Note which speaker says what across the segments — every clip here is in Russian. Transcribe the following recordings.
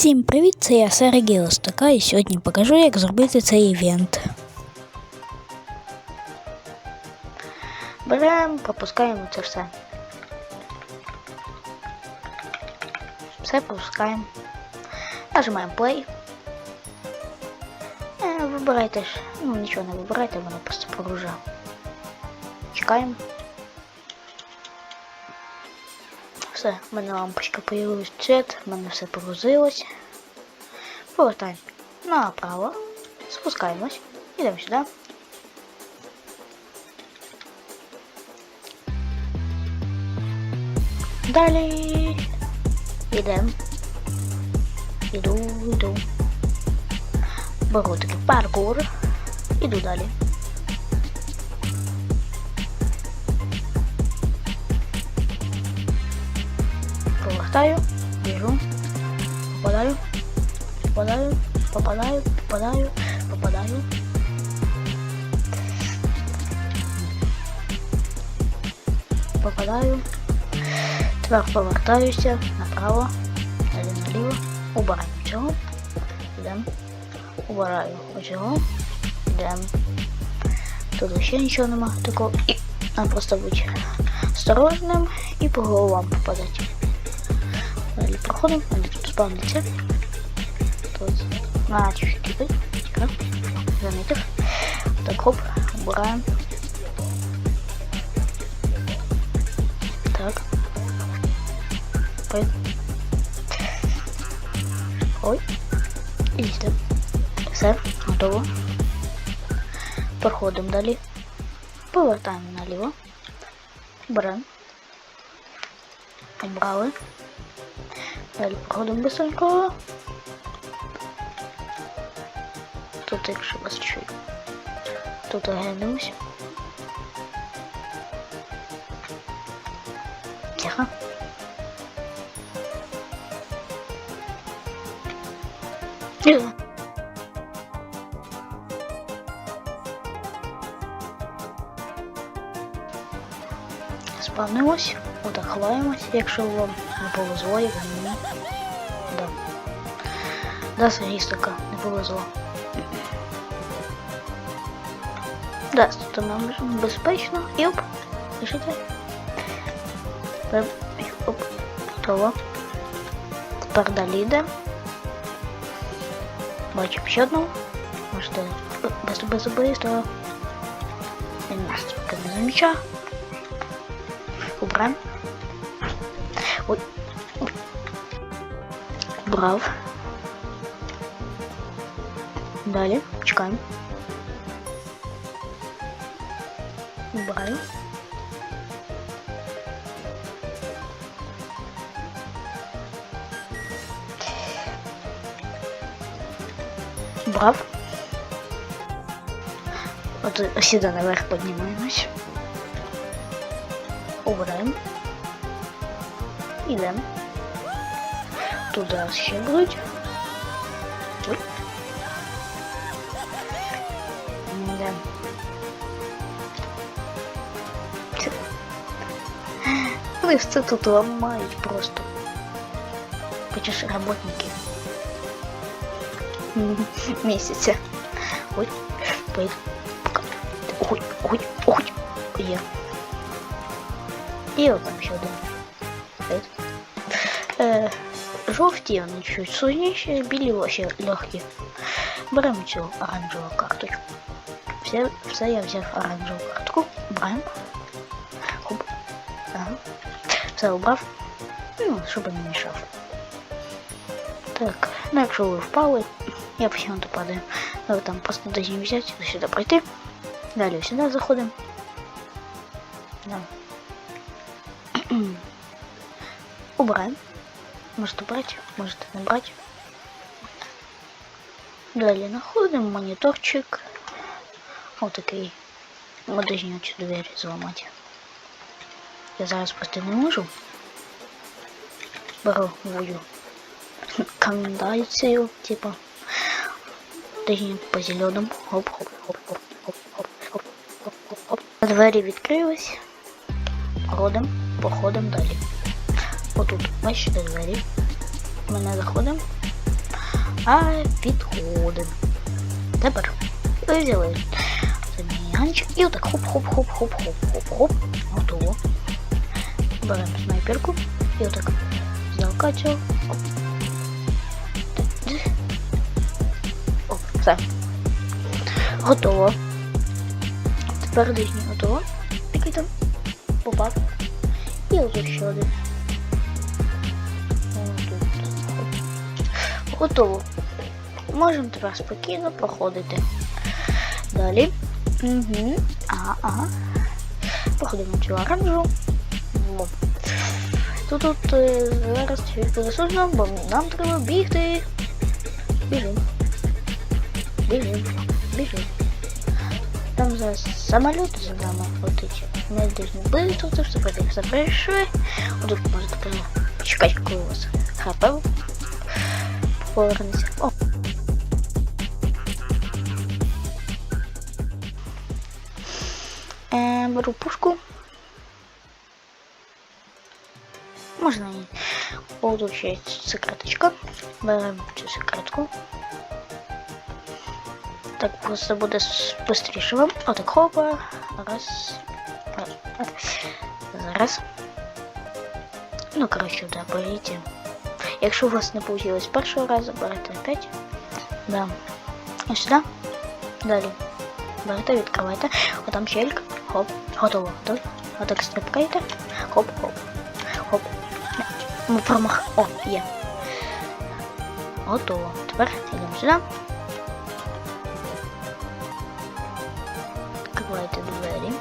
Speaker 1: Всім привіт, це я Сергій Остака і сьогодні покажу, як зробити цей івент. Беремо, пропускаємо це все. Все пропускаємо. Нажимаємо play. Е, вибирайте ж. Ну нічого не вибирайте, воно просто прогружає. Чекаємо. Все, в мене лампочка появилась цвет, в мене все погрузилось. Повертаємо направо, спускаємось, йдемо сюди. Далі йдемо. Іду, йду. Беру такий паркур. Іду далі. Повертаю, біжу, попадаю, попадаю, попадаю, попадаю, попадаю. Попадаю. Тепер повертаюся направо, далі наліво. Убираю цього. Йдемо. Убираю оцього. Йдемо. Тут ще нічого нема такого. І нам просто бути осторожним і по головам попадати. Или проходим, они а тут спавнится. Тут на типы. Заметив. Так, хоп, убираем. Так. Ой. Ой. И сюда. Сэр, готово. Проходим дали Повертаємо налево Беремо. Убрали. Далі проходимо быстренько. Тут якщо вас чую. Тут оглянемось. Тихо. Тихо. Спавнимось, отак якщо вам не повезло, як мені. Да. Да, Сергій така, не повезло. Да, тут нам безпечно. І оп, пишите. Оп, готово. Тепер далі йде. Бачимо ще одну. Можете без без быстро. Він нас поки не замічав. Убрав. Ой. Убрав. Далі. Чекаємо. Убраю. Брав. От сюди наверх піднімаємось. Убираем. И да. Туда щебнуть. Да. Вы все тут ломаете просто. Хочешь работники месяца. Ой, ой, ой, ой, ой, я І от там ще один. Ой. Е, жовті, вони чуть сильніші, білі ваші легкі. Беремо цю оранжеву карточку. Все, все я взяв оранжеву картку. Беремо. Хоп. Ага. Все обрав. Ну, щоб не мішав. Так, ну якщо ви впали, я почему-то падаю. Ну, там просто должны взять, сюда пройти. Далее сюда заходим. Убираем. Может убрать, может набрать. Далее находим мониторчик. Вот такий. Ми повинні цю двері зламати. Я зараз просто не можу. Беру мою кондицію, типа. Точніше, по зеленому. Хоп-хоп-хоп-хоп-хоп-хоп-хоп-хоп. Двері відкрились. Родом походимо далі. Отут, бачите, двері. Ми не заходимо. А підходимо. Тепер взяли замінянчик і отак хоп-хоп-хоп-хоп-хоп-хоп-хоп. Готово. Беремо снайперку і отак закачав. Оп, все. Готово. Тепер дижній готово. Який там попав. І отут ще один. Готово. Можемо тепер спокійно проходити. Далі. Угу. Ага, ага. Проходимо цю оранжу. Тут тут е, зараз буде сложно, бо нам треба бігти. зараз самоліт за нами летить. Ми десь не близько, це все прийде. Все прийшли. Отут можете почекати, коли у вас хп повернеться. О, Е, беру пушку. Можна і О, тут ще є секреточка. Беремо цю секретку. Так просто буде швидше вам. Отак хопа. Раз. Зараз. Ну, коротше, да, беріть. Якщо у вас не вийшло з першого разу, берете опять. Да. Ось сюди. Далі. Берете, відкривайте. О, там щельк. Хоп. Готово. Готові? Отак стрибкаєте. Хоп, хоп. Хоп. Ми промах. О, є. Готово. Тепер йдемо сюди. Відкривайте двері.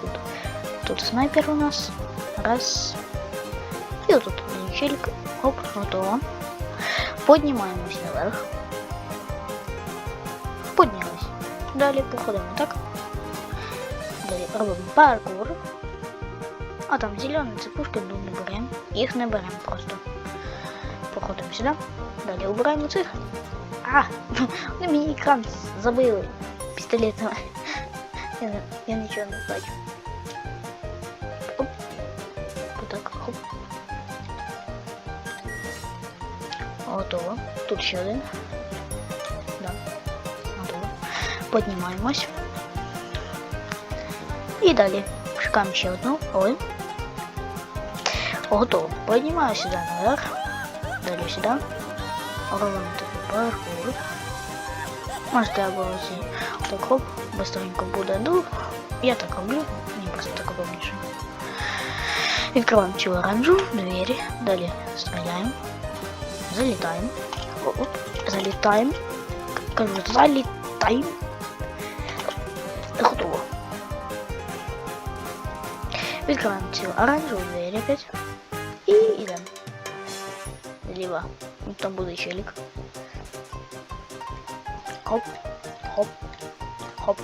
Speaker 1: Тут, тут снайпер у нас. Раз. І отут один щельк. Хоп, готово. Поднімаємось наверх. Поднялись. Далі походимо, так? Далі робимо паркур. А там зелені цепушки ну, не беремо. Їх не беремо просто. Проходимо сюди. Далі обираємо цих. А! Вони мені екран забили пістолетами. Я, не- я нічого не бачу. Оп. Отак, хоп. Готово. Тут ще один. Да. Готово. Піднімаємось. І далі. Шукаємо ще одну. Ой. Готово. Піднімаю сюди наверх. Далі сюди. Робимо такий паркур. Можете або ці так хоп, быстренько буде. Ну, я так роблю. Мені просто так удобніше. Відкриваємо цю оранжу, двері. Далі стріляємо. Залітаємо. Оп, залітаємо. Кажу, залітаємо. Готово. Відкриваємо цю оранжеву двері опять. І йдемо. Зліва. Ну, Там буде челік. Хоп, хоп, хоп,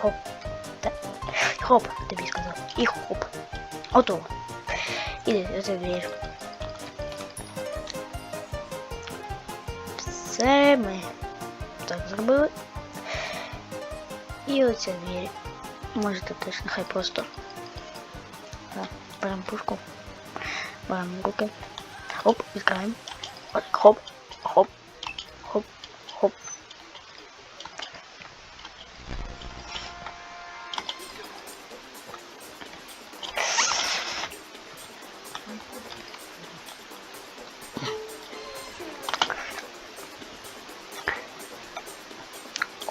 Speaker 1: хоп. Та- Хоп, тобі сказав. І хоп. Готово. Іди, це двері. Все ми так зробили. І оця двері. Можете теж нехай просто. Так, беремо пушку. Беремо руки. Хоп, відкриваємо. От, Хоп, хоп,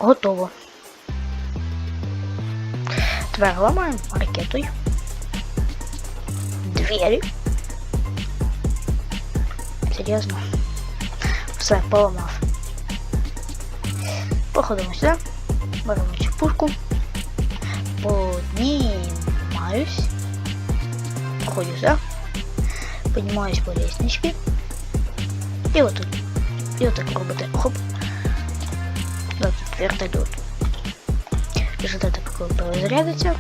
Speaker 1: Готово. Тепер ламаємо ракетою. Двері. Серйозно. Все, поламав. Проходимо сюди. Беремо цю пушку. Поднімаюсь. Проходжу сюди. Піднімаюсь по лестничці. І отут. І отак робите. Хоп. Тут вертольот. Ждать, пока перезарядится.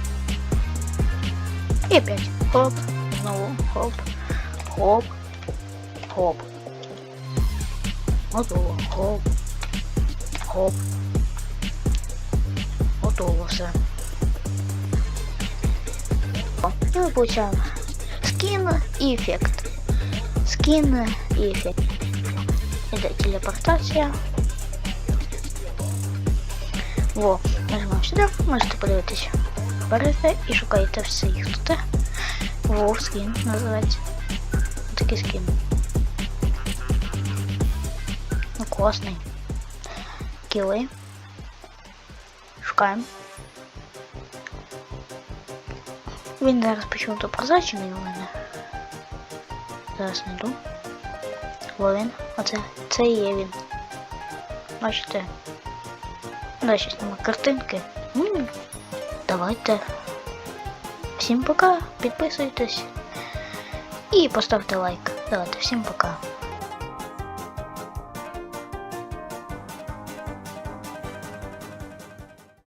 Speaker 1: И опять. Хоп. Снова. Хоп. Хоп. Хоп. Готово. Хоп. Хоп. Готово все. И мы получаем скин и эффект. Скин и эффект. Іде телепортація. Во, нажимаємо сюди, можете подивитись. Берете і шукаєте все їх тут. Вов скін називається. Такий скін. Ну, класний. Кіли. Шукаємо. Він зараз почему-то прозрачений у мене. Зараз знайду. Во він. Оце. Це є він. Да, щось нема картинки. М, Давайте. Всім пока, підписуйтесь і поставте лайк. Давайте, всім пока.